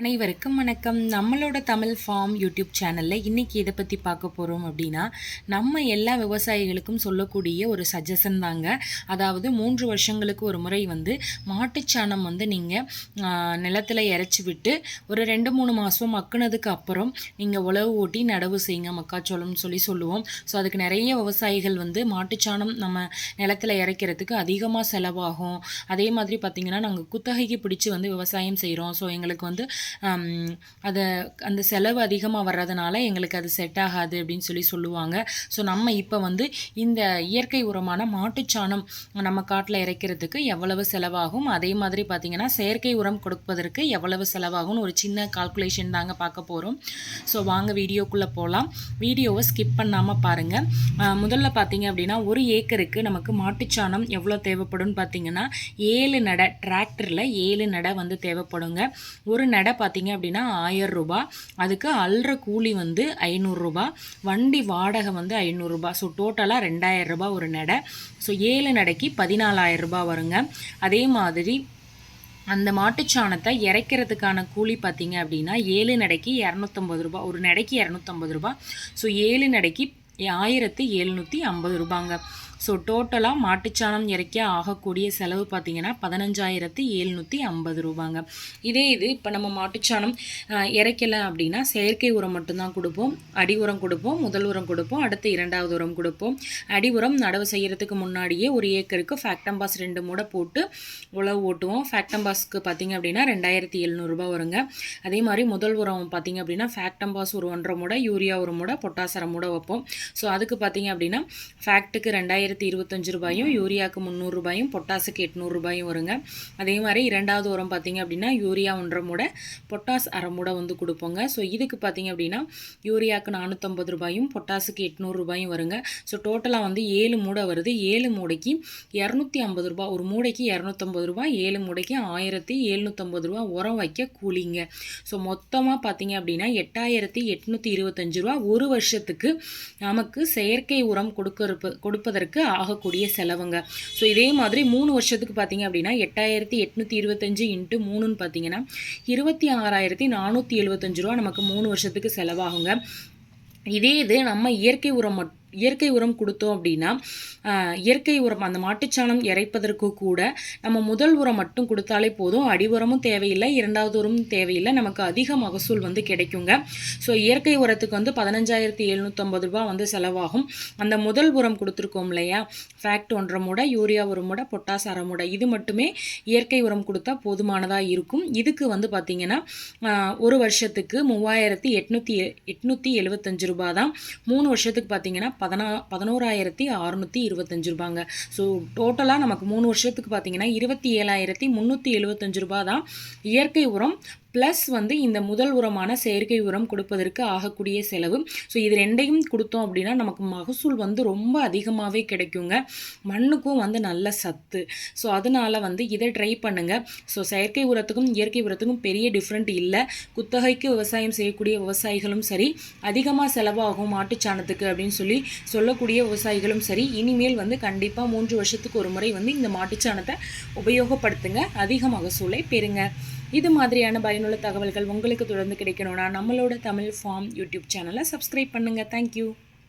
அனைவருக்கும் வணக்கம். நம்மளோட தமிழ் ஃபார்ம் யூடியூப் சேனலில் இன்றைக்கி இதை பற்றி பார்க்க போகிறோம் அப்படின்னா நம்ம எல்லா விவசாயிகளுக்கும் சொல்லக்கூடிய ஒரு சஜஷன் தாங்க. அதாவது மூன்று வருஷங்களுக்கு ஒரு முறை வந்து மாட்டுச்சாணம் வந்து நீங்கள் நிலத்தில் இறச்சி விட்டு ஒரு ரெண்டு மூணு மாதம் மக்குனதுக்கு அப்புறம் நீங்கள் உழவு ஓட்டி நடவு செய்யுங்க மக்காச்சோளம்னு சொல்லி சொல்லுவோம். ஸோ அதுக்கு நிறைய விவசாயிகள் வந்து மாட்டுச்சாணம் நம்ம நிலத்தில் இறைக்கிறதுக்கு அதிகமாக செலவாகும். அதே மாதிரி பார்த்திங்கன்னா நாங்கள் குத்தகைக்கு பிடிச்சி வந்து விவசாயம் செய்கிறோம் ஸோ எங்களுக்கு வந்து அதை அந்த செலவு அதிகமாக வர்றதுனால எங்களுக்கு அது செட் ஆகாது அப்படின்னு சொல்லி சொல்லுவாங்க. ஸோ நம்ம இப்போ வந்து இந்த இயற்கை உரமான மாட்டுச்சாணம் நம்ம காட்டில் இறைக்கிறதுக்கு எவ்வளவு செலவாகும்? அதே மாதிரி பார்த்திங்கன்னா செயற்கை உரம் கொடுப்பதற்கு எவ்வளவு செலவாகும்னு ஒரு சின்ன கால்குலேஷன் தாங்க பார்க்க போகிறோம் ஸோ வாங்க வீடியோக்குள்ளே போகலாம் வீடியோவை ஸ்கிப் பண்ணாமல் பாருங்கள் முதல்ல பார்த்தீங்க அப்படின்னா ஒரு ஏக்கருக்கு நமக்கு மாட்டுச்சாணம் எவ்வளோ தேவைப்படும்னு பார்த்தீங்கன்னா ஏழு நடை டிராக்டரில் ஏழு நடை வந்து தேவைப்படுங்க. ஒரு நடை பார்த்தீங்க அப்படின்னா ஆயிரம் ரூபாய். அதுக்கு அல்ற கூலி வந்து ஐநூறுரூபா வண்டி வாடகை வந்து ஐநூறுரூபா ஸோ டோட்டலாக ரெண்டாயிரம் ரூபாய் ஒரு நடை. ஸோ ஏழு நடைக்கு பதினாலாயிரம் ரூபாய் வருங்க. அதே மாதிரி அந்த மாட்டுச்சாணத்தை இறைக்கிறதுக்கான கூலி பார்த்தீங்க அப்படின்னா ஏழு நடைக்கு இரநூத்தம்பது ரூபா ஒரு நடைக்கு இரநூத்தம்பது ரூபா ஸோ ஏழு நடைக்கு ஆயிரத்தி எழுநூற்றி ஐம்பது ரூபாங்க ஸோ டோட்டலாக மாட்டுச்சாணம் இறைக்க ஆகக்கூடிய செலவு பார்த்திங்கன்னா பதினஞ்சாயிரத்து எழுநூற்றி ஐம்பது ரூபாங்க. இதே இது இப்போ நம்ம மாட்டுச்சாணம் இறைக்கலை அப்படின்னா செயற்கை உரம் மட்டும்தான் கொடுப்போம். அடி உரம் கொடுப்போம் முதல் உரம் கொடுப்போம் அடுத்து இரண்டாவது உரம் கொடுப்போம். அடி உரம் நடவு செய்கிறதுக்கு முன்னாடியே ஒரு ஏக்கருக்கு ஃபேக்டம்பாஸ் ரெண்டு மூடை போட்டு உழவு ஓட்டுவோம். ஃபேக்டம்பாஸ்க்கு பார்த்திங்க அப்படின்னா ரெண்டாயிரத்தி எழுநூறுபா வருங்க. அதே மாதிரி முதல் உரம் பார்த்திங்க அப்படின்னா ஃபேக்டம்பாஸ் ஒரு ஒன்றரை மூடை யூரியா ஒரு மூடை பொட்டாசரம் மூடை வைப்போம். ஸோ அதுக்கு பார்த்திங்க அப்படின்னா ஃபேக்ட்டுக்கு ரெண்டாயிரத்தி ஆயிரத்தி இருபத்தஞ்சு ரூபாயும் யூரியாவுக்கு முந்நூறுரூபாயும் பொட்டாஸுக்கு எட்நூறுபாயும் வருங்க. அதே மாதிரி இரண்டாவது உரம் பார்த்திங்க அப்படின்னா யூரியா ஒன்றரை மூடை பொட்டாஸ் அரை மூடை வந்து கொடுப்போங்க. ஸோ இதுக்கு பார்த்திங்க அப்படின்னா யூரியாவுக்கு நானூற்றம்பது ரூபாயும் பொட்டாஸுக்கு எட்நூறுரூபாயும் வருங்க. ஸோ டோட்டலாக வந்து ஏழு மூடை வருது. ஏழு மூடைக்கு இரநூத்தி ஐம்பது ரூபா ஒரு மூடைக்கு இரநூத்தம்பது ரூபா ஏழு மூடைக்கு ஆயிரத்தி எழுநூற்றம்பது ரூபா உரம் வைக்க கூலிங்க. ஸோ மொத்தமாக பார்த்தீங்க அப்படின்னா எட்டாயிரத்தி எட்நூற்றி இருபத்தஞ்சு ரூபா ஒரு வருஷத்துக்கு நமக்கு செயற்கை உரம் கொடுக்க கொடுப்பதற்கு வருஷத்துக்கு ஆகக்கூடிய செலவுங்க. ஸோ இதே மாதிரி மூணு வருஷத்துக்கு பார்த்தீங்க அப்படின்னா எட்டாயிரத்தி எட்நூற்றி இருபத்தஞ்சு இன்ட்டு மூணுன்னு பார்த்தீங்கன்னா இருபத்தி ஆறாயிரத்தி நானூற்றி எழுபத்தஞ்சு ரூபா நமக்கு மூணு வருஷத்துக்கு செலவாகுங்க. இதே இது நம்ம இயற்கை உரம் மட்டும் இயற்கை உரம் கொடுத்தோம் அப்படின்னா இயற்கை உரம் அந்த மாட்டுச்சாணம் இறைப்பதற்கு கூட நம்ம முதல் உரம் மட்டும் கொடுத்தாலே போதும். அடி உரமும் தேவையில்லை இரண்டாவது உரமும் தேவையில்லை. நமக்கு அதிக மகசூல் வந்து கிடைக்குங்க. ஸோ இயற்கை உரத்துக்கு வந்து பதினஞ்சாயிரத்தி எழுநூற்றம்பது ரூபா வந்து செலவாகும். அந்த முதல் உரம் கொடுத்துருக்கோம் இல்லையா? ஃபேக்ட் ஒன்றரை மூடை யூரியா ஒரு மூடை பொட்டாஸ் அரை மூடை. இது மட்டுமே இயற்கை உரம் கொடுத்தா போதுமானதாக இருக்கும். இதுக்கு வந்து பார்த்திங்கன்னா ஒரு வருஷத்துக்கு மூவாயிரத்தி எட்நூற்றி எட்நூற்றி எழுபத்தஞ்சு ரூபா தான் மூணு வருஷத்துக்கு பார்த்தீங்கன்னா பதினா பதினோராயிரத்தி அறுநூற்றி இருபத்தஞ்சு ரூபாங்க. ஸோ டோட்டலாக நமக்கு மூணு வருஷத்துக்கு பார்த்தீங்கன்னா இருபத்தி ஏழாயிரத்தி முந்நூற்றி எழுபத்தஞ்சு ரூபா தான் இயற்கை உரம் ப்ளஸ் வந்து இந்த முதல் உரமான செயற்கை உரம் கொடுப்பதற்கு ஆகக்கூடிய செலவு. ஸோ இது ரெண்டையும் கொடுத்தோம் அப்படின்னா நமக்கு மகசூல் வந்து ரொம்ப அதிகமாகவே கிடைக்குங்க. மண்ணுக்கும் வந்து நல்ல சத்து. ஸோ அதனால் வந்து இதை ட்ரை பண்ணுங்கள் ஸோ செயற்கை உரத்துக்கும் இயற்கை உரத்துக்கும் பெரிய டிஃப்ரெண்ட் இல்லை. குத்தகைக்கு விவசாயம் செய்யக்கூடிய விவசாயிகளும் சரி அதிகமாக செலவாகும் மாட்டுச்சாணத்துக்கு அப்படின்னு சொல்லி சொல்லக்கூடிய விவசாயிகளும் சரி இனிமேல் வந்து கண்டிப்பாக மூன்று வருஷத்துக்கு ஒரு முறை வந்து இந்த மாட்டுச்சாணத்தை உபயோகப்படுத்துங்க. அதிக மகசூலை பெறுங்க. இது மாதிரியான பயனுள்ள தகவல்கள் உங்களுக்கு தொடர்ந்து கிடைக்கணும்னா நம்மளோட தமிழ் ஃபார்ம் யூடியூப் சேனலை சப்ஸ்கிரைப் பண்ணுங்கள் தேங்க்யூ